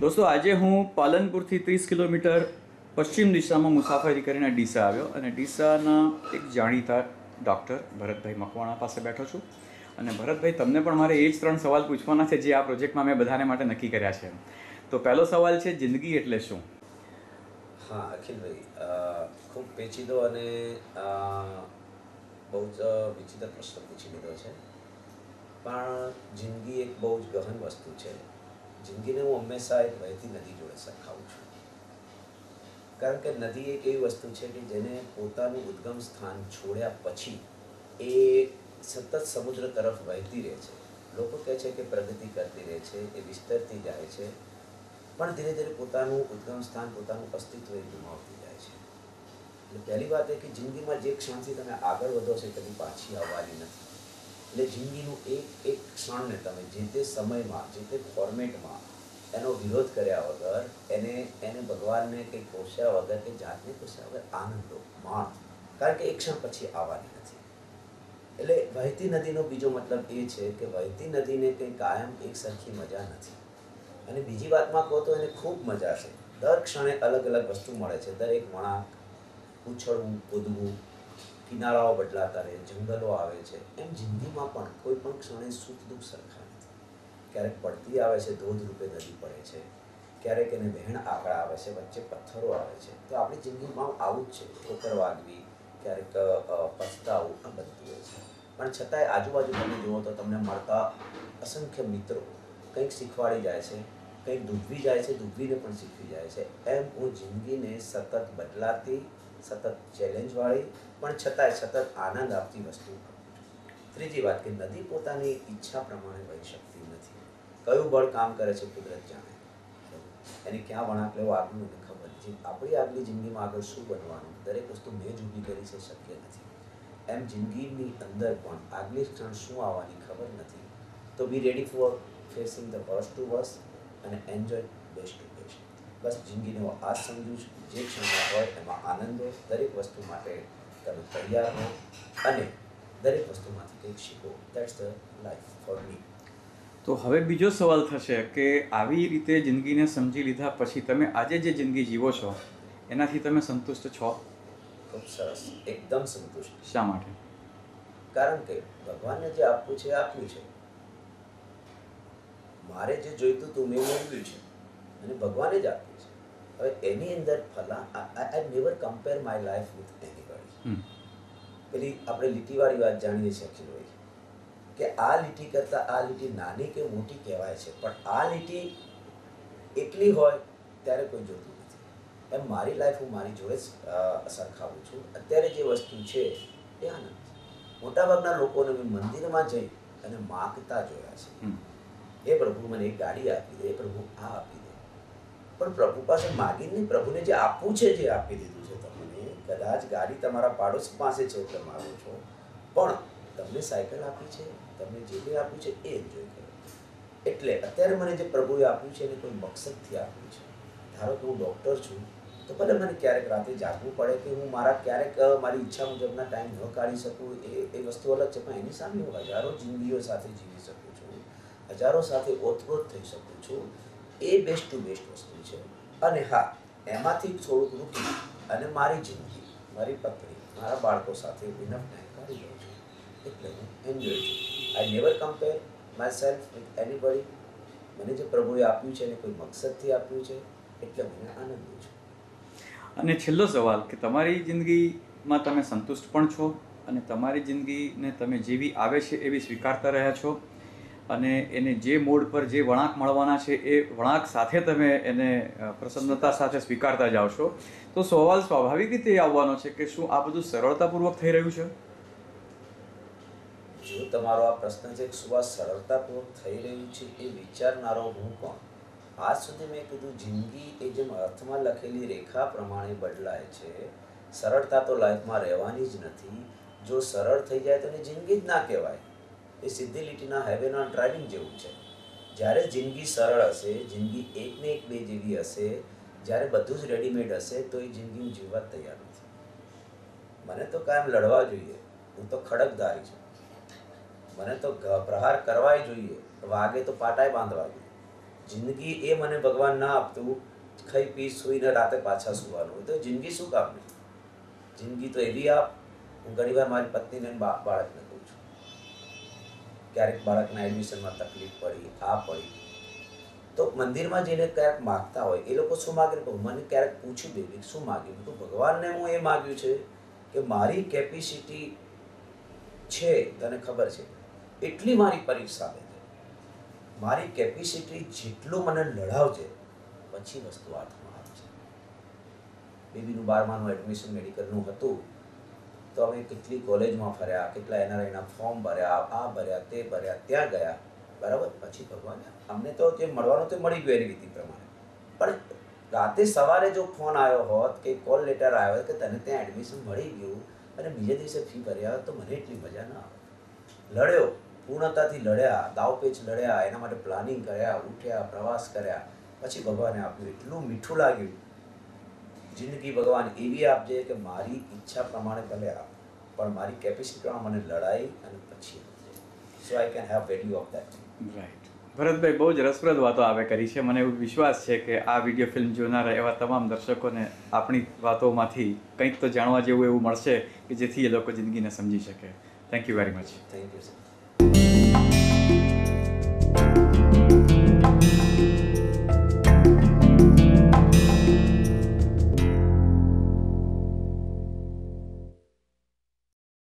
દોસ્તો, આજે હું પાલનપુરથી ત્રીસ કિલોમીટર પશ્ચિમ દિશામાં મુસાફરી કરીને ડીસા આવ્યો અને ડીસાના એક જાણીતા ડૉક્ટર ભરતભાઈ મકવાણા પાસે બેઠો છું. અને ભરતભાઈ, તમને પણ મારે એ જ ત્રણ સવાલ પૂછવાના છે જે આ પ્રોજેક્ટમાં મેં બધાને માટે નક્કી કર્યા છે. તો પહેલો સવાલ છે, જિંદગી એટલે શું? હા, અખિલભાઈ ખૂબ પેચીદો અને બહુ જ વિચિત્ર પ્રશ્ન પૂછી લીધો છે. પણ જિંદગી એક બહુ જ ગહન વસ્તુ છે. જિંદગીને હું હંમેશા એક વહેતી નદી જોડે સરખાવું છું. કારણ કે નદી એક એવી વસ્તુ છે કે જેને પોતાનું ઉદ્ગમ સ્થાન છોડ્યા પછી એ સતત સમુદ્ર તરફ વહેતી રહે છે. લોકો કહે છે કે પ્રગતિ કરતી રહે છે, એ વિસ્તરતી જાય છે, પણ ધીરે ધીરે પોતાનું ઉદ્ગમ સ્થાન, પોતાનું અસ્તિત્વ એ ગુમાવતી જાય છે. એટલે પહેલી વાત એ કે જિંદગીમાં જે ક્ષણથી તમે આગળ વધો છો કદી પાછી આવવાની નથી. એટલે જિંદગીનું એક એક ક્ષણને તમે જે તે સમયમાં, જે તે ફોર્મેટમાં એનો વિરોધ કર્યા વગર એને એને ભગવાનને કંઈ કોસ્યા વગર કે જાતને પોષ્યા વગર આનંદ લો માણ કારણ કે એક ક્ષણ પછી આવવાની નથી. એટલે વહેતી નદીનો બીજો મતલબ એ છે કે વહેતી નદીને કંઈ કાયમ એક સરખી મજા નથી. અને બીજી વાતમાં કહો તો એને ખૂબ મજા છે. દર ક્ષણે અલગ અલગ વસ્તુ મળે છે. દરેક વણાંક ઉછળવું, કૂદવું કિનારાઓ બદલાતા રહે, જંગલો આવે છે, એમ જિંદગીમાં પણ કોઈ પણ ક્ષણે સુખ દુઃખ સરખા નથી. ક્યારેક પડતી આવે છે, ધોધ રૂપે નદી પડે છે. ક્યારેક એને વહેણ આંકડા આવે છે, વચ્ચે પથ્થરો આવે છે. તો આપણી જિંદગીમાં આવું જ છે, ઠોકર વાગવી, ક્યારેક પસ્તાવું, આ બનતું હોય છે. પણ છતાંય આજુબાજુ તમે જુઓ તો તમને મળતા અસંખ્ય મિત્રો કંઈક શીખવાડી જાય છે, કંઈક ડૂબવી જાય છે ડૂબવીને પણ શીખવી જાય છે. એમ હું જિંદગીને સતત બદલાતી સતત ચેલેન્જવાળી પણ છતાંય સતત આનંદ આપતી વસ્તુ. ત્રીજી વાત કે નદી પોતાની ઈચ્છા પ્રમાણે વહી શકતી નથી. કયું બળ કામ કરે છે કુદરત જાણે? એને ક્યાં વળાંક લેવો આગળ મને ખબર નથી. આપણી આગલી જિંદગીમાં આગળ શું બનવાનું? દરેક વસ્તુ મેં જ ઊભી કરી છે, શક્ય નથી. એમ જિંદગીની અંદર પણ આગલી ક્ષણ શું આવવાની ખબર નથી. તો be ready for facing the worst to worst અને એન્જોય બેસ્ટ ટુ બેસ્ટ બસ જિંદગીનો આ સમજું છું જે ક્ષણમાં હોય એમાં આનંદો દરેક વસ્તુ માટે તમે તૈયાર હો અને દરેક વસ્તુમાંથી કંઈક શીખો. That's the life for me તો હવે બીજો સવાલ થશે કે આવી રીતે જિંદગીને સમજી લીધા પછી તમે આજે જે જિંદગી જીવો છો એનાથી તમે સંતુષ્ટ છો? ખૂબ સરસ. એકદમ સંતુષ્ટ. શા માટે? કારણ કે ભગવાનને જે આપવું છે એ આપ્યું છે. મારે જે જોઈતું હતું મેં મેળવ્યું છે. અને ભગવાને જ આપ્યું હવે એની અંદર ફલા I never compare my life with anybody પેલી આપણે લીટીવાળી વાત જાણીએ છીએ અખિલભાઈ કે આ લીટી કરતાં આ લીટી નાની કે મોટી કહેવાય છે પણ આ લીટી એટલી હોય ત્યારે કોઈ જોતું નથી એમ મારી લાઈફ હું મારી જોડે જ સરખાવું છું અત્યારે જે વસ્તુ છે એ આનંદ મોટાભાગના લોકોને મેં મંદિરમાં જઈ અને માગતા જોયા છે એ પ્રભુ મને એક ગાડી આપી દે એ પ્રભુ આ આપી દે પણ પ્રભુ પાસે માગીને પ્રભુને જે આપવું છે જે આપી દીધું છે તમને, કદાચ ગાડી તમારા પાડોશી પાસે છે એટલે માગો છો, પણ તમને સાયકલ આપી છે, તમને જે કંઈ આપ્યું છે એ એન્જોય કરો. એટલે અત્યારે મને જે પ્રભુએ આપ્યું છે એને કોઈ મકસદથી આપ્યું છે. ધારો કે હું ડૉક્ટર છું, તો ભલે મને ક્યારેક રાતે જાગવું પડે કે હું મારા ક્યારેક મારી ઈચ્છા મુજબના ટાઈમ ન કાઢી શકું, એ એ વસ્તુ અલગ છે, પણ એની સામે હું હજારો જિંદગીઓ સાથે જીવી શકું છું, હજારો સાથે ઓતપ્રોત થઈ શકું છું એ બેસ્ટ ટુ બેસ્ટ વસ્તુ છે. અને હા, એમાંથી થોડુંક રૂકી અને મારી જિંદગી, મારી પત્ની, મારા બાળકો સાથે ઇનફ ટાઈમ કાઢી લઉં છું. એટલે હું એન્જોય છું. I never compare myself with anybody મને જે પ્રભુએ આપ્યું છે એને કોઈ મકસદથી આપ્યું છે, એટલે મને આનંદ છું. અને છેલ્લો સવાલ કે તમારી જિંદગીમાં તમે સંતુષ્ટ પણ છો અને તમારી જિંદગીને તમે જેવી આવે છે એવી સ્વીકારતા રહ્યા છો? અને એને જે મોડ પર જે વળાંક મળવાના છે, એ વળાંક સાથે તમે એને પ્રસન્નતા સાથે સ્વીકારતા જાઓ છો. તો સવાલ સ્વાભાવિક રીતે આવવાનો છે કે શું આ બધું સરળતાપૂર્વક થઈ રહ્યું છે? જો તમારો આ પ્રશ્ન છે શું આ સરળતાપૂર્વક થઈ રહ્યું છે એ વિચારનારો હું કોણ? આજ સુધી મેં કીધું, જિંદગી એ જેમ અર્થમાં લખેલી રેખા પ્રમાણે બદલાય છે. સરળતા તો લાઈફમાં રહેવાની જ નથી. જો સરળ થઈ જાય તો એને જિંદગી જ ના કહેવાય. એ સીધી લીટીના હાઈવેના ડ્રાઇવિંગ જેવું છે. જ્યારે જિંદગી સરળ હશે, જિંદગી એકને એક બે જેવી હશે, જ્યારે બધું જ રેડીમેડ હશે, તો એ જિંદગી જીવવા તૈયાર નથી. મને તો કાયમ લડવા જોઈએ. હું તો ખડકધારી છું. મને તો પ્રહાર કરવાય જોઈએ. વાગે તો પાટાય બાંધવા જોઈએ. જિંદગી એ મને ભગવાન ના આપતું, ખાઈ પી સૂઈને રાતે પાછા સુવાનું. હોય તો જિંદગી શું કામની જિંદગી તો એવી આપ, હું ઘણીવાર મારી પત્નીને બાળકને કહું ક્યારેક બાળકના એડમિશનમાં તકલીફ પડી આ પડી. તો મંદિરમાં જઈને ક્યારેક માગતા હોય, એ લોકો શું માગે? મને ક્યારેક પૂછી દે શું માગ્યું? મેં ભગવાનને હું એ માગ્યું છે કે મારી કેપેસિટી છે, તને ખબર છે, એટલી મારી પરીક્ષા લે મારી કેપેસિટી જેટલું મને લડાવજે, પછી વસ્તુ હાથમાં આવશે બેબીનું બારમાનું એડમિશન મેડિકલનું હતું. તો અમે કેટલી કોલેજમાં ફર્યા, કેટલા એનઆરઆઈના ફોર્મ ભર્યા, આ ભર્યા, તે ભર્યા, ત્યાં ગયા. બરાબર? પછી ભગવાને અમને તો જે મળવાનું તે મળી ગયું એની રીતિ પ્રમાણે. પણ રાતે સવારે જો ફોન આવ્યો હોત કે કોલ લેટર આવ્યો હોત કે તને ત્યાં એડમિશન મળી ગયું અને બીજે દિવસે ફી ભર્યા હોત તો મને એટલી મજા ના આવે લડ્યો, પૂર્ણતાથી લડ્યા દાવપેચ લડ્યા, એના માટે પ્લાનિંગ કર્યા, ઉઠ્યા, પ્રવાસ કર્યા. પછી ભગવાને આપ્યું, એટલું મીઠું લાગ્યું. જિંદગી ભગવાન એવી આપજે કે મારી ઈચ્છા પ્રમાણે ભલે આપ પણ મારી કેપેસિટી પ્રમાણે મને લડાઈ અને પછી so I can have value of that right Bharatbhai બહુ જ રસપ્રદ વાતો આવે કરી છે. મને એવું વિશ્વાસ છે કે આ વીડિયો ફિલ્મ જોનારા એવા તમામ દર્શકોને આપણી વાતોમાંથી કંઈક તો જાણવા જેવું એવું મળશે કે જેથી એ લોકો જિંદગીને સમજી શકે. Thank you very much thank you sir